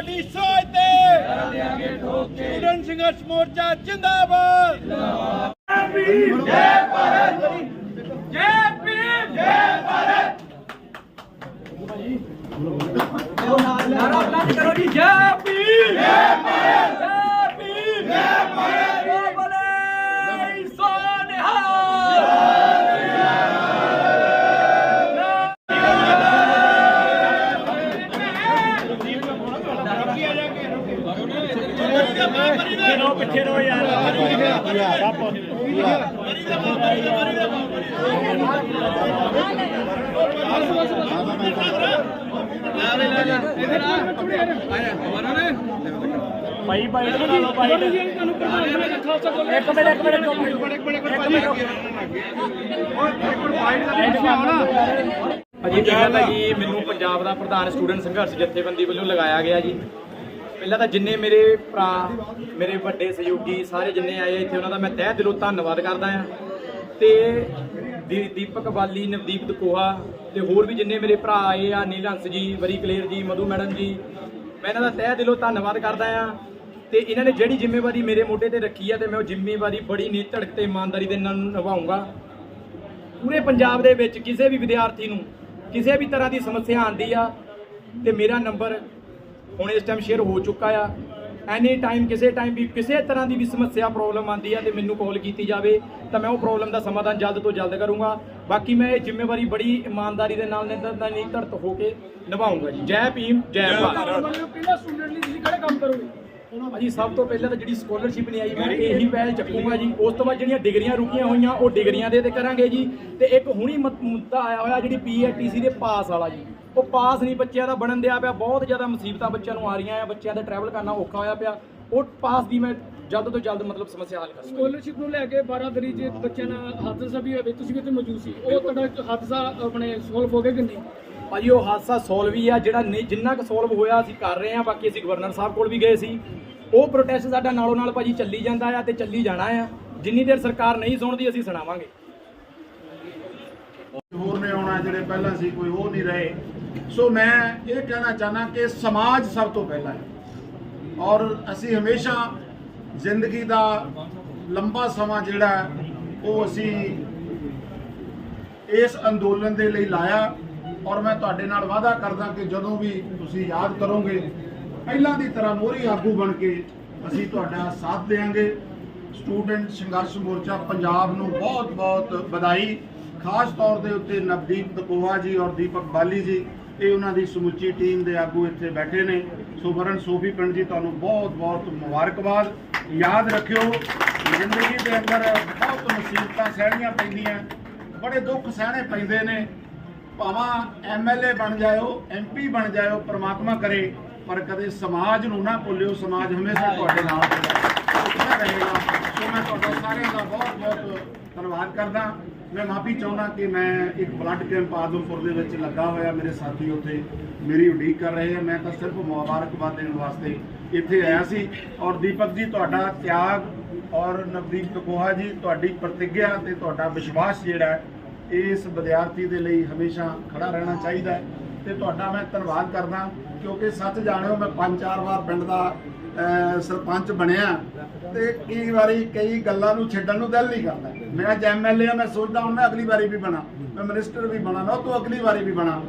ਸਾਡੀ ਸੋਚ ਤੇ। ਦੇਾਂਗੇ ਠੋਕ ਕੇ ਸਟੂਡੈਂਟ ਸੰਘਰਸ਼ ਮੋਰਚਾ ਜਿੰਦਾਬਾਦ। ਜਿੰਦਾਬਾਦ ਜੈ ਭਾਰਤ ਜੈ ਭੀਮ। ਜੈ ਭਾਰਤ ਨਾਰਾ ਬੁਲੰਦ ਕਰੋ ਜੀ ਜੈ ਭੀਮ। ਜੈ ਭਾਰਤ ਜੈ ਭੀਮ। ਜੈ ਭਾਈ ਬਣਾ ਲਓ ਇੱਕ ਮਿੰਟ ਇੱਕ ਮਿੰਟ ਇੱਕ ਮਿੰਟ ਅਜੀ ਗੱਲ ਹੈ ਜੀ ਮੈਨੂੰ ਪੰਜਾਬ ਦਾ ਪ੍ਰਧਾਨ ਸਟੂਡੈਂਟ ਸੰਘਰਸ਼ ਜਥੇਬੰਦੀ ਵੱਲੋਂ ਲਗਾਇਆ ਗਿਆ ਜੀ। ਪਹਿਲਾਂ ਤਾਂ ਜਿੰਨੇ ਮੇਰੇ ਭਰਾ, ਮੇਰੇ ਵੱਡੇ ਸਹਿਯੋਗੀ ਸਾਰੇ ਜਿੰਨੇ ਆਏ ਇੱਥੇ, ਉਹਨਾਂ ਦਾ ਮੈਂ ਤਹਿ ਦਿਲੋਂ ਧੰਨਵਾਦ ਕਰਦਾ ਆ ਤੇ ਦੀਪਕ ਬਾਲੀ, ਨਵਦੀਪ ਦਕੋਹਾ ਤੇ ਹੋਰ ਵੀ ਜਿੰਨੇ ਮੇਰੇ ਭਰਾ ਆਏ ਆ ਨੀਲ ਹੰਸ ਜੀ, ਵਰੀ ਕਲੇਰ ਜੀ, ਮਧੂ ਮੈਡਮ ਜੀ, ਮੈਂ ਇਹਨਾਂ ਦਾ ਤਹਿ ਦਿਲੋਂ ਧੰਨਵਾਦ ਕਰਦਾ ਆ ਤੇ ਇਹਨਾਂ ਨੇ ਜਿਹੜੀ ਜ਼ਿੰਮੇਵਾਰੀ ਮੇਰੇ ਮੋਢੇ ਤੇ ਰੱਖੀ ਆ ਤੇ ਮੈਂ ਉਹ ਜ਼ਿੰਮੇਵਾਰੀ ਬੜੀ ਨੀਤ ਧੜਕ ਤੇ ਇਮਾਨਦਾਰੀ ਦੇ ਨਾਲ ਨਿਭਾਉਂਗਾ। ਪੂਰੇ ਪੰਜਾਬ ਦੇ ਵਿੱਚ ਕਿਸੇ ਵੀ ਵਿਦਿਆਰਥੀ ਨੂੰ ਕਿਸੇ ਵੀ ਤਰ੍ਹਾਂ ਦੀ ਸਮੱਸਿਆ ਆਂਦੀ ਆ ਤੇ ਮੇਰਾ ਨੰਬਰ ਹੁਣ ਇਸ ਟਾਈਮ ਸ਼ੇਅਰ ਹੋ ਚੁੱਕਾ ਆ। ਐਨੀ ਟਾਈਮ ਕਿਸੇ ਟਾਈਮ ਵੀ ਕਿਸੇ ਤਰ੍ਹਾਂ ਦੀ ਵੀ ਸਮੱਸਿਆ ਪ੍ਰੋਬਲਮ ਆਂਦੀ ਆ ਤੇ ਮੈਨੂੰ ਕਾਲ ਕੀਤੀ ਜਾਵੇ ਤਾਂ ਮੈਂ ਉਹ ਪ੍ਰੋਬਲਮ ਦਾ ਸਮਾਧਾਨ ਜਲਦ ਤੋਂ ਜਲਦ ਕਰੂੰਗਾ। ਬਾਕੀ ਮੈਂ ਇਹ ਜ਼ਿੰਮੇਵਾਰੀ ਬੜੀ ਇਮਾਨਦਾਰੀ ਦੇ ਨਾਲ ਨਿਰਧਾਨੀ ਧੜਤ ਹੋ ਕੇ ਨਿਭਾਉਂਗਾ ਜੀ। ਜੈ ਭੀਮ ਜੈ ਭਾਰਤ। ਪਹਿਲਾ ਸਟੂਡੈਂਟ ਲਈ ਤੁਸੀਂ ਕਿਹੜੇ ਕੰਮ ਕਰੋਗੇ? ਭਾਜੀ ਸਭ ਤੋਂ ਪਹਿਲਾਂ ਤਾਂ ਜਿਹੜੀ ਸਕਾਲਰਸ਼ਿਪ ਨਹੀਂ ਆਈ, ਮੈਂ ਇਹੀ ਪਹਿਲ ਚੱਕੂਗਾ ਜੀ। ਉਸ ਤੋਂ ਬਾਅਦ ਜਿਹੜੀਆਂ ਡਿਗਰੀਆਂ ਰੁਕੀਆਂ ਹੋਈਆਂ, ਉਹ ਡਿਗਰੀਆਂ ਦੇ ਤੇ ਕਰਾਂਗੇ ਜੀ। ਤੇ ਇੱਕ ਹੁਣੀ ਮੁੱਦਾ ਆਇਆ ਹੋਇਆ ਜਿਹੜੀ ਪੀਐਟੀਸੀ ਦੇ ਪਾਸ ਵਾਲਾ ਜੀ। ਉਹ ਪਾਸ ਨਹੀਂ ਬੱਚਿਆਂ ਦਾ ਬਣਨ ਦਿਆ ਪਿਆ, ਬਹੁਤ ਜ਼ਿਆਦਾ ਮੁਸੀਬਤਾਂ ਬੱਚਿਆਂ ਨੂੰ ਆ ਰਹੀਆਂ ਆ, ਬੱਚਿਆਂ ਦਾ ਟਰੈਵਲ ਕਰਨਾ ਔਖਾ ਹੋਇਆ ਪਿਆ। ਉਹ ਪਾਸ ਦੀ ਮੈਂ ਜਲਦ ਤੋਂ ਜਲਦ ਮਤਲਬ ਸਮੱਸਿਆ ਹੱਲ ਕਰਾਂਗਾ ਸਕਾਲਰਸ਼ਿਪ ਨੂੰ ਲੈ ਕੇ 12 ਤਰੀਕ ਜੇ ਬੱਚਿਆਂ ਨਾਲ ਹਾਦਸਾ ਵੀ ਹੋਵੇ ਤੁਸੀਂ ਵੀ ਉੱਥੇ ਮੌਜੂਦ ਸੀ। ਉਹ ਤੁਹਾਡਾ ਹਾਦਸਾ ਆਪਣੇ ਸੋਲਵ ਹੋ ਗਿਆ ਕਿ ਨਹੀਂ? ਭਾਜੀ, ਉਹ ਹਾਦਸਾ ਸੋਲਵ ਹੀ ਆ, ਜਿਹੜਾ ਨਹੀਂ ਜਿੰਨਾ ਕੁ ਸੋਲਵ ਹੋਇਆ ਅਸੀਂ ਕਰ ਰਹੇ ਆ, ਬਾਕੀ ਅਸੀਂ ਗਵਰਨਰ ਸਾਹਿਬ ਕੋਲ ਵੀ ਗਏ ਸੀ। ਉਹ ਪ੍ਰੋਟੈਸਟ ਸਾਡਾ ਨਾਲੋਂ ਨਾਲ ਭਾਜੀ ਚੱਲੀ ਜਾਂਦਾ ਆ ਤੇ ਚੱਲੀ ਜਾਣਾ ਆ। ਜਿੰਨੀ ਦੇਰ ਸਰਕਾਰ ਨਹੀਂ ਸੁਣਦੀ, ਅਸੀਂ ਸੁਣਾਵਾਂਗੇ। ਹੋਰ ਨੇ ਆਉਣਾ, ਜਿਹੜੇ ਪਹਿਲਾਂ ਸੀ, ਕੋਈ ਉਹ ਨਹੀਂ ਰਹੇ। ਸੋ ਮੈਂ ਇਹ ਕਹਿਣਾ ਚਾਹਨਾ ਕਿ ਸਮਾਜ ਸਭ ਤੋਂ ਪਹਿਲਾਂ ਹੈ। ਔਰ ਅਸੀਂ ਹਮੇਸ਼ਾ ਜ਼ਿੰਦਗੀ ਦਾ ਲੰਬਾ ਸਮਾਂ ਜਿਹੜਾ, ਉਹ ਅਸੀਂ ਇਸ ਅੰਦੋਲਨ ਦੇ ਲਈ ਲਾਇਆ। ਔਰ ਮੈਂ ਤੁਹਾਡੇ ਨਾਲ ਵਾਅਦਾ ਕਰਦਾ ਕਿ ਜਦੋਂ ਵੀ ਤੁਸੀਂ ਯਾਦ ਕਰੋਗੇ, ਪਹਿਲਾਂ ਦੀ ਤਰ੍ਹਾਂ ਮੋਹਰੀ ਆਗੂ ਬਣ ਕੇ ਅਸੀਂ ਤੁਹਾਡਾ ਸਾਥ ਦੇਵਾਂਗੇ। ਸਟੂਡੈਂਟ ਸੰਘਰਸ਼ ਮੋਰਚਾ ਪੰਜਾਬ ਨੂੰ ਬਹੁਤ ਬਹੁਤ ਵਧਾਈ। ਖਾਸ ਤੌਰ ਦੇ ਉੱਤੇ ਨਵਦੀਪ ਦਕੋਹਾ ਜੀ ਔਰ ਦੀਪਕ ਬਾਲੀ ਜੀ, ਇਹ ਉਹਨਾਂ ਦੀ ਸਮੁੱਚੀ ਟੀਮ ਦੇ ਆਗੂ ਇੱਥੇ ਬੈਠੇ ਨੇ। ਸੁਵਰਨ ਸੋਫੀ ਪਿੰਡ ਜੀ, ਤੁਹਾਨੂੰ ਬਹੁਤ ਬਹੁਤ ਮੁਬਾਰਕਬਾਦ। ਯਾਦ ਰੱਖਿਓ, ਜ਼ਿੰਦਗੀ ਦੇ ਅੰਦਰ ਬਹੁਤ ਮੁਸੀਬਤਾਂ ਸਹਿਣੀਆਂ ਪੈਂਦੀਆਂ, ਬੜੇ ਦੁੱਖ ਸਹਿਣੇ ਪੈਂਦੇ ਨੇ। ਭਾਵੇਂ ਐਮਐਲਏ ਬਣ ਜਾਇਓ ਐਮਪੀ ਬਣ ਜਾਇਓ, ਪ੍ਰਮਾਤਮਾ ਕਰੇ, ਪਰ ਕਦੇ ਸਮਾਜ ਨੂੰ ਨਾ ਭੁੱਲਿਓ, ਸਮਾਜ ਹਮੇਸ਼ਾ ਤੁਹਾਡੇ ਨਾਲ ਰਹੇਗਾ। ਸੋ ਮੈਂ ਤੁਹਾਡਾ ਸਾਰਿਆਂ ਦਾ ਬਹੁਤ ਬਹੁਤ ਧੰਨਵਾਦ ਕਰਦਾ। ਮੈਂ ਮਾਫੀ ਚਾਹੁੰਦਾ ਕਿ ਮੈਂ ਇੱਕ ਬਲੱਡ ਕੈਂਪ ਆਦਮਪੁਰ ਦੇ ਵਿੱਚ ਲੱਗਾ ਹੋਇਆ ਮੇਰੇ ਸਾਥੀ ਉੱਥੇ। ਮੇਰੀ ਉਡੀਕ ਕਰ ਰਹੇ ਆ। ਮੈਂ ਤਾਂ ਸਿਰਫ ਮੁਬਾਰਕਬਾਦ ਦੇਣ ਵਾਸਤੇ ਇੱਥੇ ਆਇਆ ਸੀ। ਔਰ ਦੀਪਕ ਜੀ, ਤੁਹਾਡਾ ਤਿਆਗ ਔਰ ਨਵਦੀਪ ਕਪੋਹਾ ਜੀ, ਤੁਹਾਡੀ ਪ੍ਰਤੀਗਿਆ ਤੇ ਤੁਹਾਡਾ ਵਿਸ਼ਵਾਸ ਜਿਹੜਾ ਇਸ ਵਿਦਿਆਰਥੀ ਦੇ ਲਈ ਹਮੇਸ਼ਾ ਖੜਾ ਰਹਿਣਾ ਚਾਹੀਦਾ ਹੈ। ਤੇ ਤੁਹਾਡਾ ਮੈਂ ਧੰਨਵਾਦ ਕਰਦਾ, ਕਿਉਂਕਿ ਸੱਚ ਜਾਣਿਓ, ਮੈਂ ਪੰਜ ਚਾਰ ਵਾਰ ਪਿੰਡ ਦਾ ਸਰਪੰਚ ਬਣਿਆ। ਤੇ ਕਈ ਵਾਰੀ ਕਈ ਗੱਲਾਂ ਨੂੰ ਛੱਡਣ ਨੂੰ ਦਿਲ ਨਹੀਂ ਕਰਦਾ। ਮੈਂ ਅੱਜ ਐਮਐਲਏ ਆ, ਮੈਂ ਸੋਚਦਾ ਹੁਣ ਮੈਂ ਅਗਲੀ ਵਾਰੀ ਵੀ ਬਣਾ। ਮੈਂ ਮਿਨਿਸਟਰ ਵੀ ਬਣਾ ਨਾ ਉਹ ਤੋਂ ਅਗਲੀ ਵਾਰੀ ਵੀ ਬਣਾ।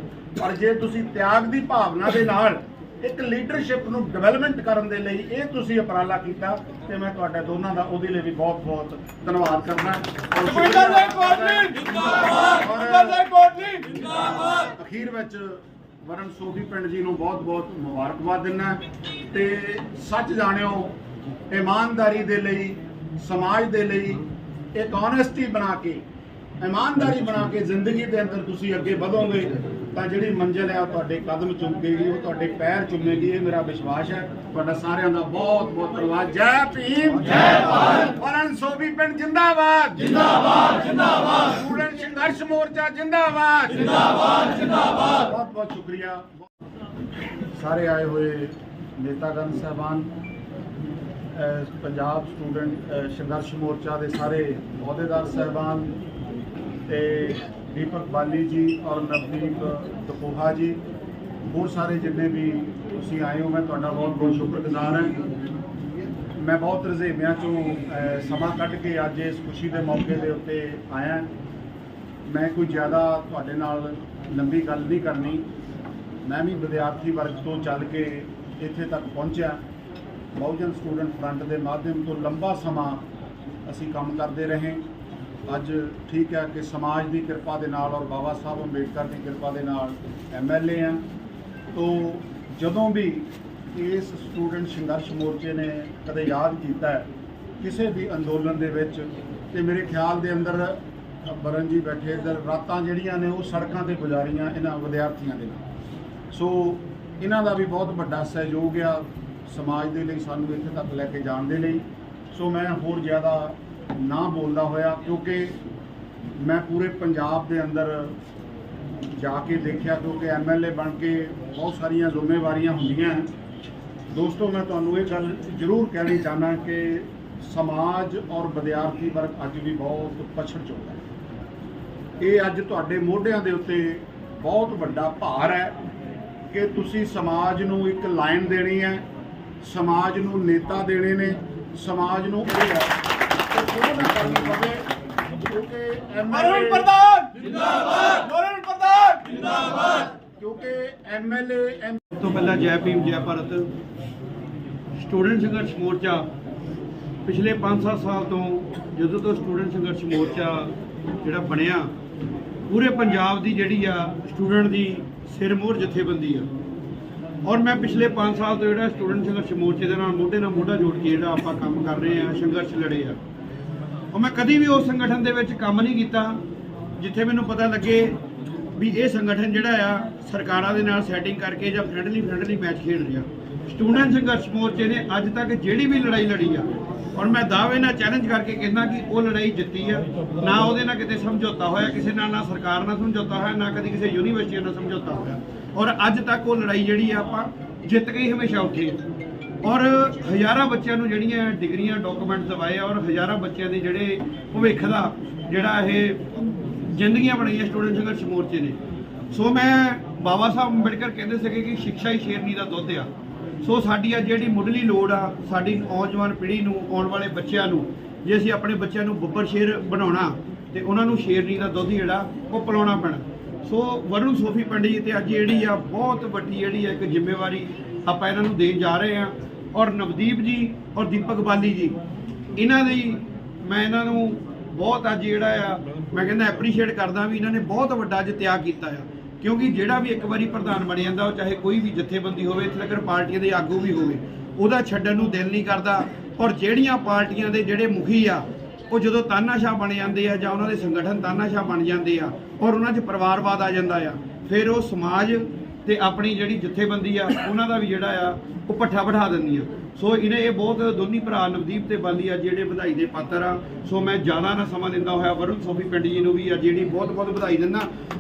ਪਰ ਜੇ ਤੁਸੀਂ ਤਿਆਗ ਦੀ ਭਾਵਨਾ ਦੇ ਨਾਲ ਇੱਕ ਲੀਡਰਸ਼ਿਪ ਨੂੰ ਡਿਵੈਲਪਮੈਂਟ ਕਰਨ ਦੇ ਲਈ ਇਹ ਤੁਸੀਂ ਉਪਰਾਲਾ ਕੀਤਾ ਤੇ ਮੈਂ ਤੁਹਾਡੇ ਦੋਨਾਂ ਦਾ ਉਹਦੇ ਲਈ ਵੀ ਬਹੁਤ ਬਹੁਤ ਧੰਨਵਾਦ ਕਰਦਾ। ਕੋਟਲੀ ਜਿੰਦਾਬਾਦ। ਕੋਟਲੀ ਜਿੰਦਾਬਾਦ। ਅਖੀਰ ਵਿੱਚ ਵਰਨ ਸੋਫੀ ਪਿੰਡ ਜੀ ਨੂੰ ਬਹੁਤ-ਬਹੁਤ ਮੁਬਾਰਕਬਾਦ ਦਿੰਦਾ ਤੇ ਸੱਚ ਜਾਣਿਓ ਇਮਾਨਦਾਰੀ ਦੇ ਲਈ ਸਮਾਜ ਦੇ ਲਈ ਇੱਕ ਓਨੈਸਟੀ ਬਣਾ ਕੇ ਇਮਾਨਦਾਰੀ ਬਣਾ ਕੇ ਜ਼ਿੰਦਗੀ ਦੇ ਅੰਦਰ ਤੁਸੀਂ ਅੱਗੇ ਵਧੋਗੇ ਤਾਂ ਜਿਹੜੀ ਮੰਜ਼ਿਲ ਹੈ ਉਹ ਤੁਹਾਡੇ ਕਦਮ ਚੁੰਮੇਗੀ ਉਹ ਤੁਹਾਡੇ ਪੈਰ ਚੁੰਮੇਗੀ ਇਹ ਮੇਰਾ ਵਿਸ਼ਵਾਸ ਹੈ। ਤੁਹਾਡਾ ਸਾਰਿਆਂ ਦਾ ਬਹੁਤ ਬਹੁਤ ਧੰਨਵਾਦ। ਜੈ ਭੀਮ ਜੈ ਭਾਰਤ। ਵਰਨ ਸੋਫੀ ਪਿੰਡ ਜਿੰਦਾਬਾਦ। ਜਿੰਦਾਬਾਦ ਜਿੰਦਾਬਾਦ। ਸਟੂਡੈਂਟ ਸੰਘਰਸ਼ ਮੋਰਚਾ ਜਿੰਦਾਬਾਦ। ਬਹੁਤ ਬਹੁਤ ਸ਼ੁਕਰੀਆ। ਸਾਰੇ ਆਏ ਹੋਏ ਨੇਤਾਗਣ ਸਹਿਬਾਨ ਅਹ ਪੰਜਾਬ ਸਟੂਡੈਂਟ ਸੰਘਰਸ਼ ਮੋਰਚਾ ਦੇ ਸਾਰੇ ਅਹੁਦੇਦਾਰ ਸਹਿਬਾਨ ਤੇ ਦੀਪਕ ਬਾਲੀ ਜੀ ਔਰ ਨਵਦੀਪ ਤਪੋਹਾ ਜੀ, ਹੋਰ ਸਾਰੇ ਜਿੰਨੇ ਵੀ ਤੁਸੀਂ ਆਏ ਹੋ, ਮੈਂ ਤੁਹਾਡਾ ਬਹੁਤ ਬਹੁਤ ਸ਼ੁਕਰਗੁਜ਼ਾਰ ਹਾਂ। ਮੈਂ ਬਹੁਤ ਰਜ਼ੇਵਿਆਂ ਚੋਂ ਸਮਾਂ ਕੱਢ ਕੇ ਅੱਜ ਇਸ ਖੁਸ਼ੀ ਦੇ ਮੌਕੇ ਦੇ ਉੱਤੇ ਆਇਆ। ਮੈਂ ਕੋਈ ਜ਼ਿਆਦਾ ਤੁਹਾਡੇ ਨਾਲ ਲੰਬੀ ਗੱਲ ਨਹੀਂ ਕਰਨੀ। ਮੈਂ ਵੀ ਵਿਦਿਆਰਥੀ ਵਰਗ ਤੋਂ ਚੱਲ ਕੇ ਇੱਥੇ ਤੱਕ ਪਹੁੰਚਿਆ। ਬਹੁਜਨ ਸਟੂਡੈਂਟ ਫਰੰਟ ਦੇ ਮਾਧਿਅਮ ਤੋਂ ਲੰਬਾ ਸਮਾਂ ਅਸੀਂ ਕੰਮ ਕਰਦੇ ਰਹੇ। ਅੱਜ ਠੀਕ ਹੈ ਕਿ ਸਮਾਜ ਦੀ ਕਿਰਪਾ ਦੇ ਨਾਲ ਔਰ ਬਾਬਾ ਸਾਹਿਬ ਅੰਬੇਡਕਰ ਦੀ ਕਿਰਪਾ ਦੇ ਨਾਲ ਐਮਐਲਏ ਆ ਤੋਂ ਜਦੋਂ ਵੀ ਇਸ ਸਟੂਡੈਂਟ ਸੰਘਰਸ਼ ਮੋਰਚੇ ਨੇ ਕਦੇ ਯਾਦ ਕੀਤਾ ਕਿਸੇ ਵੀ ਅੰਦੋਲਨ ਦੇ ਵਿੱਚ ਤੇ ਮੇਰੇ ਖਿਆਲ ਦੇ ਅੰਦਰ ਅ, ਬਰਨ ਜੀ ਬੈਠੇ ਇੱਧਰ ਰਾਤਾਂ ਜਿਹੜੀਆਂ ਨੇ ਉਹ ਸੜਕਾਂ ਤੇ ਗੁਜ਼ਾਰੀਆਂ ਇਹਨਾਂ ਵਿਦਿਆਰਥੀਆਂ ਦੇ ਨਾਲ। ਸੋ ਇਹਨਾਂ ਦਾ ਵੀ ਬਹੁਤ ਵੱਡਾ ਸਹਿਯੋਗ ਆ ਸਮਾਜ ਦੇ ਲਈ ਸਾਨੂੰ ਇੱਥੇ ਤੱਕ ਲੈ ਕੇ ਜਾਣ ਦੇ ਲਈ। ਸੋ ਮੈਂ ਹੋਰ ਜ਼ਿਆਦਾ ਨਾ ਬੋਲਦਾ ਹੋਇਆ ਕਿਉਂਕਿ ਮੈਂ ਪੂਰੇ ਪੰਜਾਬ ਦੇ ਅੰਦਰ ਜਾ ਕੇ ਦੇਖਿਆ ਕਿਉਂਕਿ ਐਮਐਲਏ ਬਣ ਕੇ ਬਹੁਤ ਸਾਰੀਆਂ ਜ਼ਿੰਮੇਵਾਰੀਆਂ ਹੁੰਦੀਆਂ ਹੈ। ਦੋਸਤੋ, ਮੈਂ ਤੁਹਾਨੂੰ ਇਹ ਗੱਲ ਜ਼ਰੂਰ ਕਹਿਣੀ ਚਾਹਨਾ ਕਿ ਸਮਾਜ ਔਰ ਵਿਦਿਆਰਥੀ ਵਰਗ ਅੱਜ ਵੀ ਬਹੁਤ ਪਛੜ ਚੁੱਕਾ ਹੈ ਇਹ ਅੱਜ ਤੁਹਾਡੇ ਮੋਢਿਆਂ ਦੇ ਉੱਤੇ ਬਹੁਤ ਵੱਡਾ ਭਾਰ ਹੈ ਕਿ ਤੁਸੀਂ ਸਮਾਜ ਨੂੰ ਇੱਕ ਲਾਈਨ ਦੇਣੀ ਹੈ, ਸਮਾਜ ਨੂੰ ਨੇਤਾ ਦੇਣੇ ਨੇ, ਸਮਾਜ ਨੂੰ ਇਹ ਹੈ ਨਾ ਕਰਨੀ ਪਵੇ ਕਿਉਂਕਿ ਐਮਐਲਏ ਪ੍ਰਧਾਨ ਜਿੰਦਾਬਾਦ। ਅਰੁਣ ਪ੍ਰਧਾਨ ਜਿੰਦਾਬਾਦ ਕਿਉਂਕਿ ਐਮਐਲਏ ਸਭ ਤੋਂ ਪਹਿਲਾਂ ਜੈ ਭੀਮ, ਜੈ ਭਾਰਤ। ਸਟੂਡੈਂਟ ਸੰਘਰਸ਼ ਮੋਰਚਾ ਪਿਛਲੇ 5-7 ਸਾਲ ਤੋਂ ਜਦੋਂ ਤੋਂ ਸਟੂਡੈਂਟ ਸੰਘਰਸ਼ ਮੋਰਚਾ ਜਿਹੜਾ ਬਣਿਆ, ਪੂਰੇ ਪੰਜਾਬ ਦੀ ਜਿਹੜੀ ਆ ਸਟੂਡੈਂਟ ਦੀ ਸਿਰਮੋਰ ਜਥੇਬੰਦੀ ਆ। ਔਰ ਮੈਂ ਪਿਛਲੇ 5 ਸਾਲ ਤੋਂ ਜਿਹੜਾ ਸਟੂਡੈਂਟ ਸੰਘਰਸ਼ ਮੋਰਚੇ ਦੇ ਨਾਲ ਮੋਢੇ ਨਾਲ ਮੋਢਾ ਜੋੜ ਕੇ ਜਿਹੜਾ ਆਪਾਂ ਕੰਮ ਕਰ ਰਹੇ ਆ, ਸੰਘਰਸ਼ ਲੜੇ ਆ। ਉਹ ਮੈਂ ਕਦੀ ਵੀ ਉਸ ਸੰਗਠਨ ਦੇ ਵਿੱਚ ਕੰਮ ਨਹੀਂ ਕੀਤਾ, ਜਿੱਥੇ ਮੈਨੂੰ ਪਤਾ ਲੱਗੇ ਵੀ ਇਹ ਸੰਗਠਨ ਜਿਹੜਾ ਆ, ਸਰਕਾਰਾਂ ਦੇ ਨਾਲ ਸੈਟਿੰਗ ਕਰਕੇ ਜਾਂ ਫ੍ਰੈਂਡਲੀ ਫ੍ਰੈਂਡਲੀ ਮੈਚ ਖੇਡ ਰਿਹਾ। ਸਟੂਡੈਂਟ ਸੰਘਰਸ਼ ਮੋਰਚੇ ਨੇ ਅੱਜ ਤੱਕ ਜਿਹੜੀ ਵੀ ਲੜਾਈ ਲੜੀ ਆ, ਔਰ ਮੈਂ ਦਾਅਵੇ ਨਾਲ ਚੈਲੰਜ ਕਰਕੇ ਕਹਿੰਦਾ ਕਿ ਉਹ ਲੜਾਈ ਜਿੱਤੀ ਆ। ਨਾ ਉਹਦੇ ਨਾਲ ਕਿਤੇ ਸਮਝੌਤਾ ਹੋਇਆ, ਕਿਸੇ ਨਾਲ ਨਾ ਸਰਕਾਰ ਨਾਲ ਸਮਝੌਤਾ ਹੋਇਆ, ਨਾ ਕਦੀ ਕਿਸੇ ਯੂਨੀਵਰਸਿਟੀ ਨਾਲ ਸਮਝੌਤਾ ਹੋਇਆ। ਔਰ ਅੱਜ ਤੱਕ ਉਹ ਲੜਾਈ ਜਿਹੜੀ ਆ, ਆਪਾਂ ਜਿੱਤ ਕੇ ਹੀ ਹਮੇਸ਼ਾ ਉੱਠੇ ਔਰ ਹਜ਼ਾਰਾਂ ਬੱਚਿਆਂ ਨੂੰ ਜਿਹੜੀਆਂ ਡਿਗਰੀਆਂ ਡਾਕੂਮੈਂਟ ਦਵਾਏ ਔਰ ਹਜ਼ਾਰਾਂ ਬੱਚਿਆਂ ਦੇ ਜਿਹੜੇ ਭਵਿੱਖ ਦਾ ਜਿਹੜਾ ਇਹ ਜ਼ਿੰਦਗੀਆਂ ਬਣਾਈਆਂ ਸਟੂਡੈਂਟ ਸੰਘਰਸ਼ ਮੋਰਚੇ ਨੇ। ਸੋ ਮੈਂ ਬਾਬਾ ਸਾਹਿਬ ਅੰਬੇਡਕਰ ਕਹਿੰਦੇ ਸੀਗੇ ਕਿ ਸਿੱਖਿਆ ਹੀ ਸ਼ੇਰਨੀ ਦਾ ਦੁੱਧ ਆ। ਸੋ ਸਾਡੀ ਅੱਜ ਜਿਹੜੀ ਮੁੱਢਲੀ ਲੋੜ ਆ, ਸਾਡੀ ਨੌਜਵਾਨ ਪੀੜ੍ਹੀ ਨੂੰ, ਆਉਣ ਵਾਲੇ ਬੱਚਿਆਂ ਨੂੰ, ਜੇ ਅਸੀਂ ਆਪਣੇ ਬੱਚਿਆਂ ਨੂੰ ਬੱਬਰ ਸ਼ੇਰ ਬਣਾਉਣਾ, ਤੇ ਉਹਨਾਂ ਨੂੰ ਸ਼ੇਰਨੀ ਦਾ ਦੁੱਧ ਜਿਹੜਾ, ਉਹ ਪਿਲਾਉਣਾ ਪੈਣਾ। ਸੋ ਵਰੁਣ ਸੋਫੀ ਪਿੰਡ ਜੀ ਤੇ ਅੱਜ ਜਿਹੜੀ ਆ, ਬਹੁਤ ਵੱਡੀ ਜਿਹੜੀ ਆ ਇੱਕ ਜ਼ਿੰਮੇਵਾਰੀ ਆਪਾਂ ਇਹਨਾਂ ਨੂੰ ਦੇਣ ਜਾ ਰਹੇ ਆ। ਔਰ ਨਵਦੀਪ ਜੀ ਔਰ ਦੀਪਕ ਬਾਲੀ ਜੀ। ਇਹਨਾਂ ਦੀ ਮੈਂ ਇਹਨਾਂ ਨੂੰ ਬਹੁਤ ਅੱਜ ਜਿਹੜਾ ਆ, ਮੈਂ ਕਹਿੰਦਾ ਐਪਰੀਸ਼ੀਏਟ ਕਰਦਾ ਵੀ ਇਹਨਾਂ ਨੇ ਬਹੁਤ ਵੱਡਾ ਅੱਜ ਤਿਆਗ ਕੀਤਾ ਆ। ਕਿਉਂਕਿ ਜਿਹੜਾ ਵੀ ਇੱਕ ਵਾਰੀ ਪ੍ਰਧਾਨ ਬਣ ਜਾਂਦਾ, ਉਹ ਚਾਹੇ ਕੋਈ ਵੀ ਜਥੇਬੰਦੀ ਹੋਵੇ, ਇੱਥੇ ਤੱਕ ਪਾਰਟੀਆਂ ਦੇ ਆਗੂ ਵੀ ਹੋਵੇ, ਉਹਦਾ ਛੱਡਣ ਨੂੰ ਦਿਲ ਨਹੀਂ ਕਰਦਾ। ਔਰ ਜਿਹੜੀਆਂ ਪਾਰਟੀਆਂ ਦੇ ਜਿਹੜੇ ਮੁਖੀ ਆ, ਉਹ ਜਦੋਂ ਤਾਨਾਸ਼ਾਹ ਬਣ ਜਾਂਦੇ ਆ ਜਾਂ ਉਹਨਾਂ ਦੇ ਸੰਗਠਨ ਤਾਨਾਸ਼ਾਹ ਬਣ ਜਾਂਦੇ ਆ, ਔਰ ਉਹਨਾਂ 'ਚ ਪਰਿਵਾਰਵਾਦ ਆ ਜਾਂਦਾ ਆ, ਫਿਰ ਉਹ ਸਮਾਜ ਤੇ ਆਪਣੀ ਜਿਹੜੀ ਜਥੇਬੰਦੀ ਆ ਉਹਨਾਂ ਦਾ ਵੀ ਜਿਹੜਾ ਆ ਉਹ ਪੱਠਾ ਬਿਠਾ ਦਿੰਦੀਆਂ ਸੋ ਇਹਨੇ ਇਹ ਬਹੁਤ ਦੋਨੀ ਭਰਾ ਨਵਦੀਪ ਤੇ ਬਾਲੀ ਆ ਜਿਹੜੇ ਵਧਾਈ ਦੇ ਪਾਤਰ ਆ। ਸੋ ਮੈਂ ਜ਼ਿਆਦਾ ਨਾ ਸਮਾਂ ਦਿੰਦਾ ਹੋਇਆ ਵਰੁਣ ਸੋਫੀ ਪਿੰਡ ਜੀ ਨੂੰ ਵੀ ਆ ਜਿਹੜੀ ਬਹੁਤ ਬਹੁਤ ਵਧਾਈ ਦਿੰਦਾ।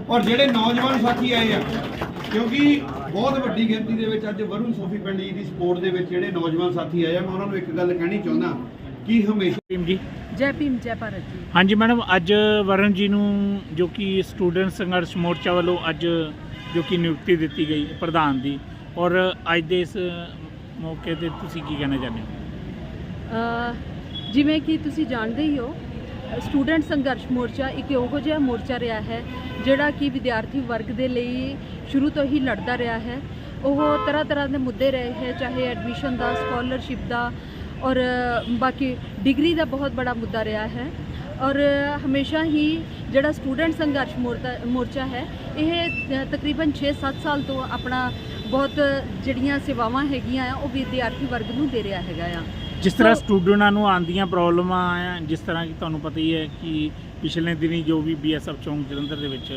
ਔਰ ਜਿਹੜੇ ਨੌਜਵਾਨ ਸਾਥੀ ਆਏ ਆ ਕਿਉਂਕਿ ਬਹੁਤ ਵੱਡੀ ਗਿਣਤੀ ਦੇ ਵਿੱਚ ਅੱਜ ਵਰੁਣ ਸੋਫੀ ਪਿੰਡ ਜੀ ਦੀ ਸਪੋਰਟ ਦੇ ਵਿੱਚ ਜਿਹੜੇ ਨੌਜਵਾਨ ਸਾਥੀ ਆਏ ਆ ਮੈਂ ਉਹਨਾਂ ਨੂੰ ਇੱਕ ਗੱਲ ਕਹਿਣੀ ਚਾਹੁੰਦਾ ਕਿ ਹਮੇਸ਼ਾ ਟੀਮ ਜੀ। ਜੈ ਭੀਮ ਜੈ ਭਾਰਤ ਜੀ। ਹਾਂਜੀ ਮੈਡਮ ਅੱਜ ਵਰਨ ਜੀ ਨੂੰ ਜੋ ਕਿ ਸਟੂਡੈਂਟ ਸੰਘਰਸ਼ ਮੋਰਚਾ ਵੱਲੋਂ ਅੱਜ ਜੋ ਕਿ ਨਿਯੁਕਤੀ ਦਿੱਤੀ ਗਈ ਪ੍ਰਧਾਨ ਦੀ। ਔਰ ਅੱਜ ਦੇ ਇਸ ਮੌਕੇ ਤੇ ਤੁਸੀਂ ਕੀ ਕਹਿਣਾ ਚਾਹੁੰਦੇ ਹੋ? ਜਿਵੇਂ ਕਿ ਤੁਸੀਂ ਜਾਣਦੇ ਹੀ ਹੋ, ਸਟੂਡੈਂਟ ਸੰਘਰਸ਼ ਮੋਰਚਾ ਇੱਕ ਇਹੋ ਜਿਹਾ ਮੋਰਚਾ ਰਿਹਾ ਹੈ, ਜਿਹੜਾ ਕਿ ਵਿਦਿਆਰਥੀ ਵਰਗ ਦੇ ਲਈ ਸ਼ੁਰੂ ਤੋਂ ਹੀ ਲੜਦਾ ਰਿਹਾ ਹੈ। ਉਹ ਤਰ੍ਹਾਂ ਤਰ੍ਹਾਂ ਦੇ ਮੁੱਦੇ ਰਹੇ ਹੈ, ਚਾਹੇ ਐਡਮਿਸ਼ਨ ਦਾ, ਸਕਾਲਰਸ਼ਿਪ ਦਾ ਔਰ ਬਾਕੀ ਡਿਗਰੀ ਦਾ ਬਹੁਤ ਬੜਾ ਮੁੱਦਾ ਰਿਹਾ ਹੈ। ਔਰ ਹਮੇਸ਼ਾ ਹੀ ਜਿਹੜਾ ਸਟੂਡੈਂਟ ਸੰਘਰਸ਼ ਮੋਰਚਾ ਹੈ ਇਹ ਤਕਰੀਬਨ 6-7 ਸਾਲ ਤੋਂ ਆਪਣਾ ਬਹੁਤ ਜਿਹੜੀਆਂ ਸੇਵਾਵਾਂ ਹੈਗੀਆਂ ਆ ਉਹ ਵਿਦਿਆਰਥੀ ਵਰਗ ਨੂੰ ਦੇ ਰਿਹਾ ਹੈਗਾ ਆ। ਜਿਸ ਤਰ੍ਹਾਂ ਸਟੂਡੈਂਟਾਂ ਨੂੰ ਆਉਂਦੀਆਂ ਪ੍ਰੋਬਲਮਾਂ ਆ ਜਿਸ ਤਰ੍ਹਾਂ ਕਿ ਤੁਹਾਨੂੰ ਪਤਾ ਹੀ ਹੈ ਕਿ ਪਿਛਲੇ ਦਿਨੀ ਜੋ ਵੀ ਬੀਐਸਐਫ ਚੌਂਕ ਜਲੰਧਰ ਦੇ ਵਿੱਚ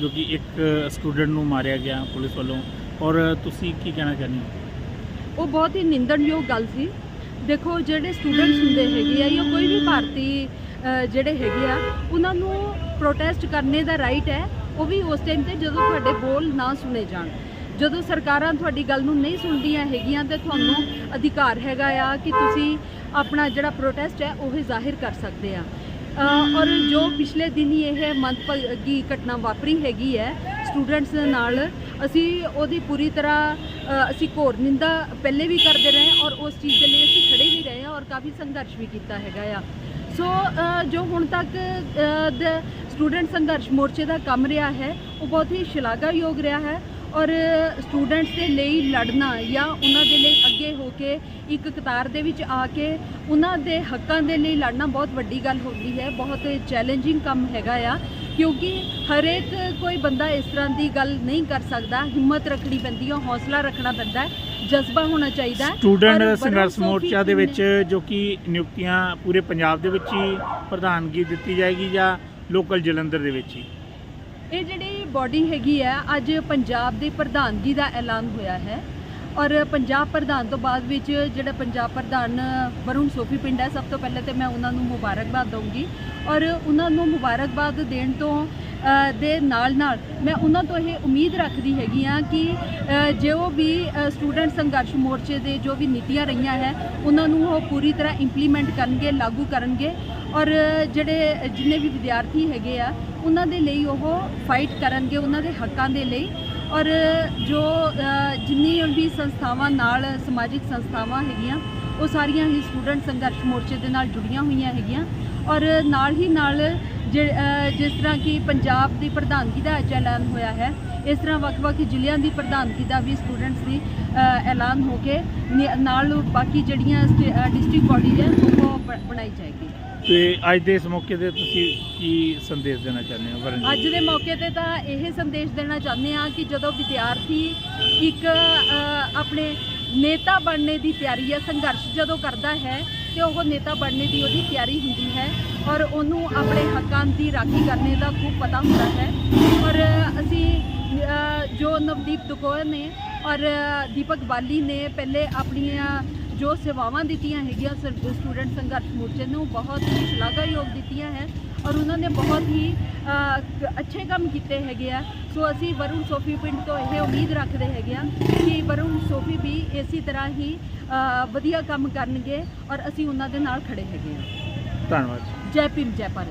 ਜੋ ਕਿ ਇੱਕ ਸਟੂਡੈਂਟ ਨੂੰ ਮਾਰਿਆ ਗਿਆ ਪੁਲਿਸ ਵੱਲੋਂ ਔਰ ਤੁਸੀਂ ਕੀ ਕਹਿਣਾ ਚਾਹੁੰਦੇ ਹੋ? ਉਹ ਬਹੁਤ ਹੀ ਨਿੰਦਣਯੋਗ ਗੱਲ ਸੀ। ਦੇਖੋ ਜਿਹੜੇ ਸਟੂਡੈਂਟਸ ਹੁੰਦੇ ਹੈਗੇ ਆ ਜਾਂ ਕੋਈ ਵੀ ਭਾਰਤੀ ਜਿਹੜੇ ਹੈਗੇ ਆ, ਉਹਨਾਂ ਨੂੰ ਪ੍ਰੋਟੈਸਟ ਕਰਨੇ ਦਾ ਰਾਈਟ ਹੈ, ਉਹ ਵੀ ਉਸ ਟਾਈਮ ਤੇ ਜਦੋਂ ਤੁਹਾਡੇ ਬੋਲ ਨਾ ਸੁਣੇ ਜਾਣ। ਜਦੋਂ ਸਰਕਾਰਾਂ ਤੁਹਾਡੀ ਗੱਲ ਨੂੰ ਨਹੀਂ ਸੁਣਦੀਆਂ ਹੈਗੀਆਂ, ਤੇ ਤੁਹਾਨੂੰ ਅਧਿਕਾਰ ਹੈਗਾ ਆ ਕਿ ਤੁਸੀਂ ਆਪਣਾ ਜਿਹੜਾ ਪ੍ਰੋਟੈਸਟ ਹੈ, ਉਹ ਜ਼ਾਹਿਰ ਕਰ ਸਕਦੇ ਆ। ਔਰ ਜੋ ਪਿਛਲੇ ਦਿਨ ਹੀ ਇਹ ਮੰਦਭਾਗੀ ਘਟਨਾ ਵਾਪਰੀ ਹੈਗੀ ਹੈ ਸਟੂਡੈਂਟਸ ਨਾਲ, ਅਸੀਂ ਉਹਦੀ ਪੂਰੀ ਤਰ੍ਹਾਂ ਅਸੀਂ ਘੋਰ ਨਿੰਦਾ ਪਹਿਲੇ ਵੀ ਕਰਦੇ ਰਹੇ ਔਰ ਉਸ ਚੀਜ਼ ਦੇ ਲਈ ਅਸੀਂ ਖੜੇ ਵੀ ਰਹੇ ਹਾਂ ਔਰ ਕਾਫੀ ਸੰਘਰਸ਼ ਵੀ ਕੀਤਾ ਹੈਗਾ ਆ। ਸੋ ਜੋ ਹੁਣ ਤੱਕ ਸਟੂਡੈਂਟ ਸੰਘਰਸ਼ ਮੋਰਚੇ ਦਾ ਕੰਮ ਰਿਹਾ ਹੈ, ਉਹ ਬਹੁਤ ਹੀ ਸ਼ਲਾਘਾਯੋਗ ਰਿਹਾ ਹੈ ਔਰ ਸਟੂਡੈਂਟਸ ਦੇ ਲਈ ਲੜਨਾ ਜਾਂ ਉਹਨਾਂ ਦੇ ਲਈ ਅੱਗੇ ਹੋ ਕੇ ਇੱਕ ਕਤਾਰ ਦੇ ਵਿੱਚ ਆ ਕੇ ਉਹਨਾਂ ਦੇ ਹੱਕਾਂ ਦੇ ਲਈ ਲੜਨਾ ਬਹੁਤ ਵੱਡੀ ਗੱਲ ਹੁੰਦੀ ਹੈ ਬਹੁਤ ਚੈਲੰਜਿੰਗ ਕੰਮ ਹੈਗਾ ਆ ਕਿਉਂਕਿ ਹਰੇਕ ਕੋਈ ਬੰਦਾ ਇਸ ਤਰ੍ਹਾਂ ਦੀ ਗੱਲ ਨਹੀਂ ਕਰ ਸਕਦਾ ਹਿੰਮਤ ਰੱਖਣੀ ਪੈਂਦੀ ਹੈ ਹੌਸਲਾ ਰੱਖਣਾ ਪੈਂਦਾ ਹੈ ਜਜ਼ਬਾ ਹੋਣਾ ਚਾਹੀਦਾ ਸਟੂਡੈਂਟ ਸੰਘਰਸ਼ ਮੋਰਚਾ ਦੇ ਵਿੱਚ ਜੋ ਕਿ ਨਿਯੁਕਤੀਆਂ ਪੂਰੇ ਪੰਜਾਬ ਦੇ ਵਿੱਚ ਹੀ ਪ੍ਰਧਾਨਗੀ ਦਿੱਤੀ ਜਾਏਗੀ ਜਾਂ ਲੋਕਲ ਜਲੰਧਰ ਦੇ ਵਿੱਚ ਹੀ? ਇਹ ਜਿਹੜੀ ਬਾਡੀ ਹੈਗੀ ਹੈ, ਅੱਜ ਪੰਜਾਬ ਦੀ ਪ੍ਰਧਾਨਗੀ ਦਾ ਐਲਾਨ ਹੋਇਆ ਹੈ। ਔਰ ਪੰਜਾਬ ਪ੍ਰਧਾਨ ਤੋਂ ਬਾਅਦ ਵਿੱਚ ਜਿਹੜਾ ਪੰਜਾਬ ਪ੍ਰਧਾਨ ਵਰੁਣ ਸੋਫੀ ਪਿੰਡ ਹੈ, ਸਭ ਤੋਂ ਪਹਿਲੇ ਤੇ ਮੈਂ ਉਹਨਾਂ ਨੂੰ ਮੁਬਾਰਕਬਾਦ ਦਊਂਗੀ। ਔਰ ਉਹਨਾਂ ਨੂੰ ਮੁਬਾਰਕਬਾਦ ਦੇਣ ਤੋਂ ਦੇ ਨਾਲ ਨਾਲ ਮੈਂ ਉਹਨਾਂ ਤੋਂ ਇਹ ਉਮੀਦ ਰੱਖਦੀ ਹੈਗੀ ਆ ਕਿ ਜੋ ਵੀ ਸਟੂਡੈਂਟ ਸੰਘਰਸ਼ ਮੋਰਚੇ ਦੇ ਜੋ ਵੀ ਨੀਤੀਆਂ ਰਹੀਆਂ ਹੈ, ਉਹਨਾਂ ਨੂੰ ਉਹ ਪੂਰੀ ਤਰ੍ਹਾਂ ਇੰਪਲੀਮੈਂਟ ਕਰਨਗੇ, ਲਾਗੂ ਕਰਨਗੇ। ਔਰ ਜਿਹੜੇ ਜਿੰਨੇ ਵੀ ਵਿਦਿਆਰਥੀ ਹੈਗੇ ਆ ਉਹਨਾਂ ਦੇ ਲਈ ਉਹ ਫਾਈਟ ਕਰਨਗੇ ਉਹਨਾਂ ਦੇ ਹੱਕਾਂ ਦੇ ਲਈ। ਔਰ ਜੋ ਅ, ਜਿੰਨੀਆਂ ਵੀ ਸੰਸਥਾਵਾਂ ਨਾਲ ਸਮਾਜਿਕ ਸੰਸਥਾਵਾਂ ਹੈਗੀਆਂ ਉਹ ਸਾਰੀਆਂ ਹੀ ਸਟੂਡੈਂਟ ਸੰਘਰਸ਼ ਮੋਰਚੇ ਦੇ ਨਾਲ ਜੁੜੀਆਂ ਹੋਈਆਂ ਹੈਗੀਆਂ। ਔਰ ਨਾਲ ਹੀ ਨਾਲ ਜਿਸ ਤਰ੍ਹਾਂ ਕਿ ਪੰਜਾਬ ਦੀ ਪ੍ਰਧਾਨਗੀ ਦਾ ਅੱਜ ਐਲਾਨ ਹੋਇਆ ਹੈ ਇਸ ਤਰ੍ਹਾਂ ਵੱਖ-ਵੱਖ ਜ਼ਿਲ੍ਹਿਆਂ ਦੀ ਪ੍ਰਧਾਨਗੀ ਦਾ ਵੀ ਸਟੂਡੈਂਟਸ ਦੀ ਐਲਾਨ ਹੋ ਕੇ ਨ- ਨਾਲ ਬਾਕੀ ਜਿਹੜੀਆਂ ਡਿਸਟ੍ਰਿਕਟ ਬਾਡੀ ਹੈ ਉਹ ਬਣਾਈ ਜਾਏਗੀ। ਤੇ ਅੱਜ ਦੇ ਇਸ ਮੌਕੇ ਤੇ ਤੁਸੀਂ ਕੀ ਸੰਦੇਸ਼ ਦੇਣਾ ਚਾਹੁੰਦੇ ਹੋ ਵਰਨ ਅੱਜ ਦੇ ਮੌਕੇ ਤੇ ਤਾਂ ਇਹ ਸੰਦੇਸ਼ ਦੇਣਾ ਚਾਹੁੰਦੇ ਹਾਂ ਕਿ ਜਦੋਂ ਵਿਦਿਆਰਥੀ ਇੱਕ ਆਪਣੇ ਨੇਤਾ ਬਣਨੇ ਦੀ ਤਿਆਰੀ ਹੈ ਸੰਘਰਸ਼ ਜਦੋਂ ਕਰਦਾ ਹੈ, ਤੇ ਉਹ ਨੇਤਾ ਬਣਨੇ ਦੀ ਉਹਦੀ ਤਿਆਰੀ ਹੁੰਦੀ ਹੈ ਔਰ ਉਹਨੂੰ ਆਪਣੇ ਹੱਕਾਂ ਦੀ ਰਾਖੀ ਕਰਨੇ ਦਾ ਖੂਬ ਪਤਾ ਹੁੰਦਾ ਹੈ। ਔਰ ਅਸੀਂ ਜੋ ਨਵਦੀਪ ਦੁਕੋਰ ਨੇ ਔਰ ਦੀਪਕ ਬਾਲੀ ਨੇ ਪਹਿਲੇ ਆਪਣੀਆਂ ਜੋ ਸੇਵਾਵਾਂ ਦਿੱਤੀਆਂ ਹੈਗੀਆਂ ਸਟੂਡੈਂਟ ਸੰਘਰਸ਼ ਮੋਰਚੇ ਨੂੰ ਬਹੁਤ ਹੀ ਸ਼ਲਾਘਾਯੋਗ ਦਿੱਤੀਆਂ ਹੈ ਔਰ ਉਹਨਾਂ ਨੇ ਬਹੁਤ ਹੀ ਅੱਛੇ ਕੰਮ ਕੀਤੇ ਹੈਗੇ ਆ। ਸੋ ਅਸੀਂ ਵਰੁਣ ਸੋਫੀ ਪਿੰਡ ਤੋਂ ਇਹ ਉਮੀਦ ਰੱਖਦੇ ਹੈਗੇ ਆ ਕਿ ਵਰੁਣ ਸੋਫੀ ਵੀ ਇਸੇ ਤਰ੍ਹਾਂ ਹੀ ਵਧੀਆ ਕੰਮ ਕਰਨਗੇ ਔਰ ਅਸੀਂ ਉਹਨਾਂ ਦੇ ਨਾਲ ਖੜੇ ਹੈਗੇ ਆ। ਧੰਨਵਾਦ। ਜੈ ਭੀਮ ਜੈ ਭਾਰਤ।